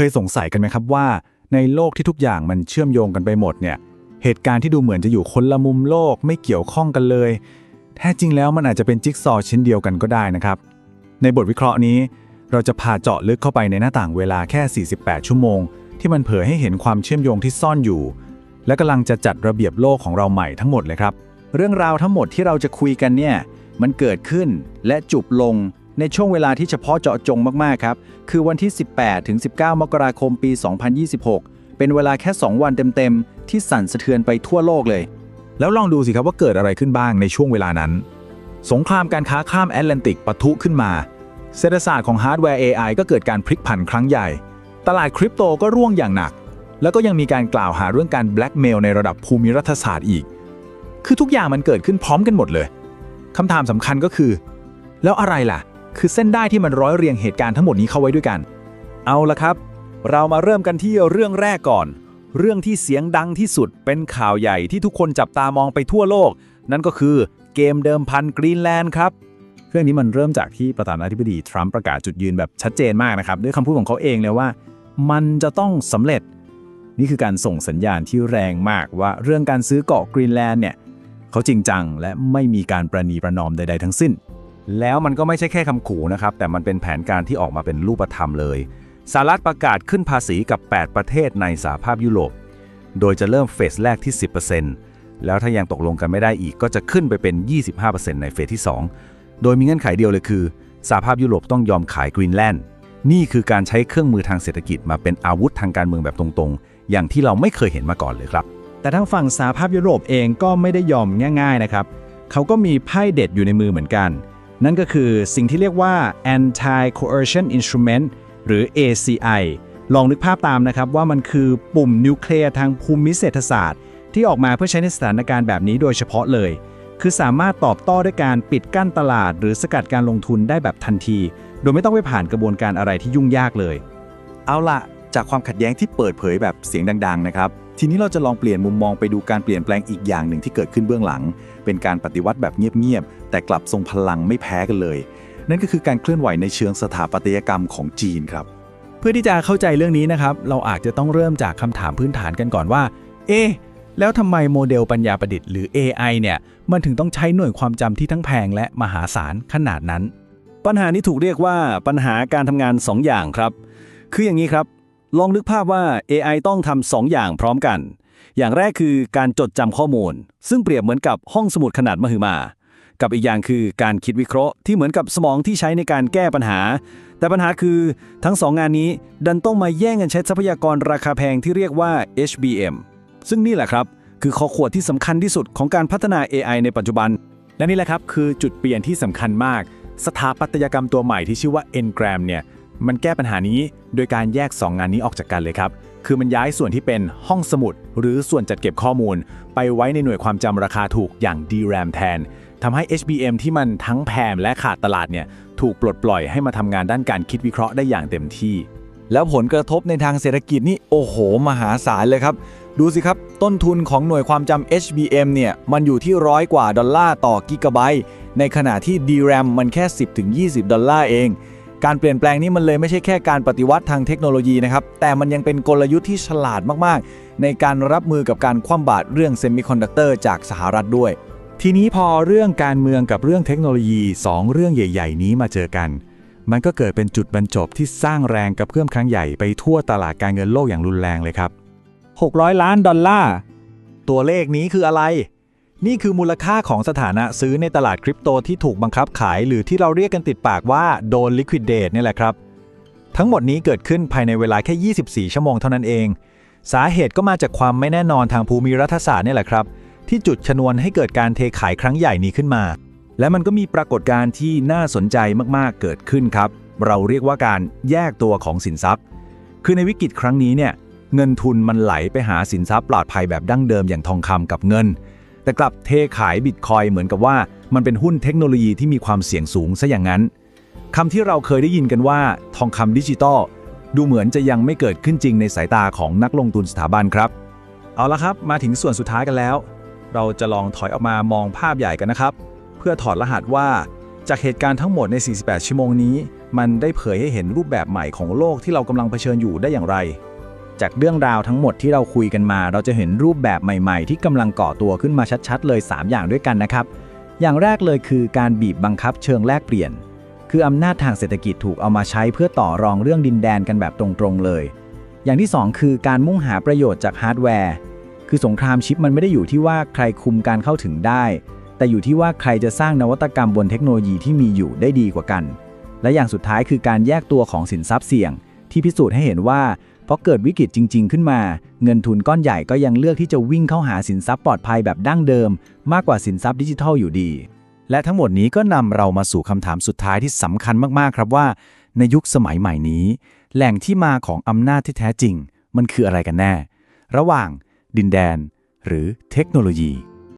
เคยสงสัยกันไหมครับว่า ในโลกที่ทุกอย่างมันเชื่อมโยงกันไปหมดเนี่ยเหตุการณ์ที่ดูเหมือนจะอยู่คนละมุมโลกไม่เกี่ยวข้องกันเลย แท้จริงแล้วมันอาจจะเป็นจิ๊กซอว์ชิ้นเดียวกันก็ได้นะครับ ในบทวิเคราะห์นี้ เราจะพาเจาะลึกเข้าไปในหน้าต่างเวลาแค่ 48 ชั่วโมง ที่มันเผยให้เห็นความเชื่อมโยงที่ซ่อนอยู่ และกำลังจะจัดระเบียบโลกของเราใหม่ทั้งหมดเลยครับ เรื่องราวทั้งหมดที่เราจะคุยกันเนี่ยมันเกิดขึ้นและจุบลง ในช่วงเวลาที่เฉพาะเจาะจงมาก ๆ ครับ คือวันที่ 18 ถึง 19 มกราคมปี 2026 เป็นเวลาแค่ 2 วันเต็ม ๆ ที่สั่นสะเทือนไปทั่วโลกเลย แล้วลองดูสิครับว่าเกิดอะไรขึ้นบ้างในช่วงเวลานั้น สงครามการค้าข้ามแอตแลนติกปะทุขึ้นมา เศรษฐศาสตร์ของฮาร์ดแวร์ AI ก็เกิดการพลิกผันครั้งใหญ่ ตลาดคริปโตก็ร่วงอย่างหนัก แล้วก็ยังมีการกล่าวหาเรื่องการแบล็กเมลในระดับภูมิรัฐศาสตร์อีก คือทุกอย่างมันเกิดขึ้นพร้อมกันหมดเลยคำถามสำคัญก็คือ แล้วอะไรล่ะ คือเส้นได้ที่มันร้อยเรียงเหตุการณ์ทั้งหมดนี้เข้าไว้ด้วยกัน เอาละครับ เรามาเริ่มกันที่เรื่องแรกก่อน เรื่องที่เสียงดังที่สุดเป็นข่าวใหญ่ที่ทุกคนจับตามองไปทั่วโลก นั่นก็คือเกมเดิมพันกรีนแลนด์ครับเรื่องนี้มันเริ่มจากที่ประธานาธิบดีทรัมป์ประกาศจุดยืนแบบชัดเจนมากนะครับ ด้วยคำพูดของเขาเองเลยว่า มันจะต้องสำเร็จ นี่คือการส่งสัญญาณที่แรงมากว่าเรื่องการซื้อเกาะกรีนแลนด์เนี่ยเขาจริงจังและไม่มีการประนีประนอมใด ๆ ทั้งสิ้น แล้วมันก็ไม่ใช่แค่คำขู่นะครับ แต่มันเป็นแผนการที่ออกมาเป็นรูปธรรมเลยสหรัฐประกาศขึ้นภาษีกับ 8 ประเทศในสหภาพยุโรป โดยจะเริ่มเฟสแรกที่ 10%แล้วถ้ายังตกลงกันไม่ได้อีกก็จะขึ้นไปเป็น 25%ในเฟสที่ 2 โดยมีเงื่อนไขเดียวเลยคือสหภาพยุโรปต้องยอมขายกรีนแลนด์ นี่คือการใช้เครื่องมือทางเศรษฐกิจมาเป็นอาวุธทางการเมืองแบบตรงๆ อย่างที่เราไม่เคยเห็นมาก่อนเลยครับ แต่ทางฝั่งสหภาพยุโรปเองก็ไม่ได้ยอมง่าย ๆนะครับ เขาก็มีไพ่เด็ดอยู่ในมือเหมือนกัน นั่นก็คือสิ่งที่เรียกว่า anti coercion instrument หรือ ACI ลองนึกภาพตามนะครับว่ามันคือปุ่มนิวเคลียร์ทางภูมิเศรษฐศาสตร์ ที่ออกมาเพื่อใช้ในสถานการณ์แบบนี้โดยเฉพาะเลย คือสามารถตอบโต้ด้วยการปิดกั้นตลาด หรือสกัดการลงทุนได้แบบทันที โดยไม่ต้องไปผ่านกระบวนการอะไรที่ยุ่งยากเลย เอาละจากความขัดแย้งที่เปิดเผยแบบเสียงดัง ๆ นะครับ ทีนี้เราจะลองเปลี่ยนมุมมองไปดูการเปลี่ยนแปลงอีกอย่างหนึ่งที่เกิดขึ้นเบื้องหลัง เป็นการปฏิวัติแบบเงียบๆ แต่กลับทรงพลังไม่แพ้กันเลย นั่นก็คือการเคลื่อนไหวในเชิงสถาปัตยกรรมของจีนครับ เพื่อที่จะเข้าใจเรื่องนี้นะครับ เราอาจจะต้องเริ่มจากคำถามพื้นฐานกันก่อนว่า เอ๊แล้วทำไมโมเดลปัญญาประดิษฐ์หรือ AI เนี่ย มันถึงต้องใช้หน่วยความจำที่ทั้งแพงและมหาศาลขนาดนั้น ปัญหานี้ถูกเรียกว่าปัญหาการทำงาน2อย่างครับ คืออย่างนี้ครับ ลองนึกภาพว่า AI ต้องทำสองอย่างพร้อมกัน อย่างแรกคือการจดจำข้อมูล ซึ่งเปรียบเหมือนกับห้องสมุดขนาดมหึมา กับอีกอย่างคือการคิดวิเคราะห์ที่เหมือนกับสมองที่ใช้ในการแก้ปัญหา แต่ปัญหาคือทั้งสองงานนี้ดันต้องมาแย่งกันใช้ทรัพยากรราคาแพงที่เรียกว่า HBM ซึ่งนี่แหละครับ คือข้อขวดที่สำคัญที่สุดของการพัฒนา AI ในปัจจุบัน และนี่แหละครับคือจุดเปลี่ยนที่สำคัญมาก สถาปัตยกรรมตัวใหม่ที่ชื่อว่า Ngram เนี่ย มันแก้ปัญหานี้โดยการแยก 2 งานนี้ออกจากกันเลยครับ คือมันย้ายส่วนที่เป็นห้องสมุด หรือส่วนจัดเก็บข้อมูล ไปไว้ในหน่วยความจำราคาถูกอย่าง DRAM แทนทำให้ HBM ที่มันทั้งแพงและขาดตลาดเนี่ยถูกปลดปล่อยให้มาทำงานด้านการคิดวิเคราะห์ได้อย่างเต็มที่ แล้วผลกระทบในทางเศรษฐกิจนี่โอ้โห มหาศาลเลยครับ ดูสิครับ ต้นทุนของหน่วยความจำ HBM เนี่ยมันอยู่ที่ร้อยกว่าดอลลาร์ต่อกิกะไบต์ในขณะที่ DRAM มันแค่ 10-20 ดอลลาร์เอง การเปลี่ยนแปลงนี้มันเลยไม่ใช่แค่การปฏิวัติทางเทคโนโลยีนะครับ แต่มันยังเป็นกลยุทธ์ที่ฉลาดมากๆ ในการรับมือกับการคว่ำบาตรเรื่องเซมิคอนดักเตอร์จากสหรัฐด้วย ทีนี้พอเรื่องการเมืองกับเรื่องเทคโนโลยี 2 เรื่องใหญ่ ๆ นี้มาเจอกัน มันก็เกิดเป็นจุดบรรจบที่สร้างแรงกับเพื่อมครั้งใหญ่ไปทั่วตลาดการเงินโลกอย่างรุนแรงเลยครับ 600 ล้านดอลลาร์ ตัวเลขนี้คืออะไร นี่คือมูลค่าของสถานะซื้อในตลาดคริปโตที่ถูกบังคับขาย หรือที่เราเรียกกันติดปากว่าโดน liquidate นี่แหละครับ ทั้งหมดนี้เกิดขึ้นภายในเวลาแค่ 24 ชั่วโมงเท่านั้นเอง สาเหตุก็มาจากความไม่แน่นอนทางภูมิรัฐศาสตร์นี่แหละครับ ที่จุดชนวนให้เกิดการเทขายครั้งใหญ่นี้ขึ้นมา และมันก็มีปรากฏการณ์ที่น่าสนใจมากๆเกิดขึ้นครับ เราเรียกว่าการแยกตัวของสินทรัพย์ คือในวิกฤตครั้งนี้เนี่ยเงินทุนมันไหลไปหาสินทรัพย์ปลอดภัยแบบดั้งเดิมอย่างทองคำกับเงิน แต่กลับเทขายบิตคอยเหมือนกับว่า มันเป็นหุ้นเทคโนโลยีที่มีความเสี่ยงสูงซะอย่างนั้นคำที่เราเคยได้ยินกันว่า ทองคำดิจิตอลดูเหมือนจะยังไม่เกิดขึ้นจริงในสายตาของนักลงทุนสถาบันครับ เอาละครับ มาถึงส่วนสุดท้ายกันแล้ว เราจะลองถอยออกมามองภาพใหญ่กันนะครับ เพื่อถอดรหัสว่า จากเหตุการณ์ทั้งหมดใน 48 ชั่วโมงนี้ มันได้เผยให้เห็นรูปแบบใหม่ของโลกที่เรากำลังเผชิญอยู่ได้อย่างไร จากเรื่องราวทั้งหมดที่เราคุยกันมา เราจะเห็นรูปแบบใหม่ๆ ที่กำลังก่อตัวขึ้นมาชัดๆ เลย 3 อย่างด้วยกันนะครับ อย่างแรกเลยคือการบีบบังคับเชิงแลกเปลี่ยน คืออำนาจทางเศรษฐกิจถูกเอามาใช้เพื่อต่อรองเรื่องดินแดนกันแบบตรงๆเลย อย่างที่ 2 คือการมุ่งหาประโยชน์จากฮาร์ดแวร์คือสงครามชิปมันไม่ได้อยู่ที่ว่าใครคุมการเข้าถึงได้ แต่อยู่ที่ว่าใครจะสร้างนวัตกรรมบนเทคโนโลยีที่มีอยู่ได้ดีกว่ากัน และอย่างสุดท้ายคือการแยกตัวของสินทรัพย์เสี่ยง ที่พิสูจน์ให้เห็นว่า พอเกิดวิกฤตจริง ๆ ขึ้นมา เงินทุนก้อนใหญ่ก็ยังเลือกที่จะวิ่งเข้าหาสินทรัพย์ปลอดภัยแบบดั้งเดิม มากกว่าสินทรัพย์ดิจิทัลอยู่ดี และทั้งหมดนี้ก็นำเรามาสู่คำถามสุดท้ายที่สำคัญมากๆครับว่า ในยุคสมัยใหม่นี้ แหล่งที่มาของอำนาจที่แท้จริง มันคืออะไรกันแน่ ระหว่าง ดินแดน หรือเทคโนโลยี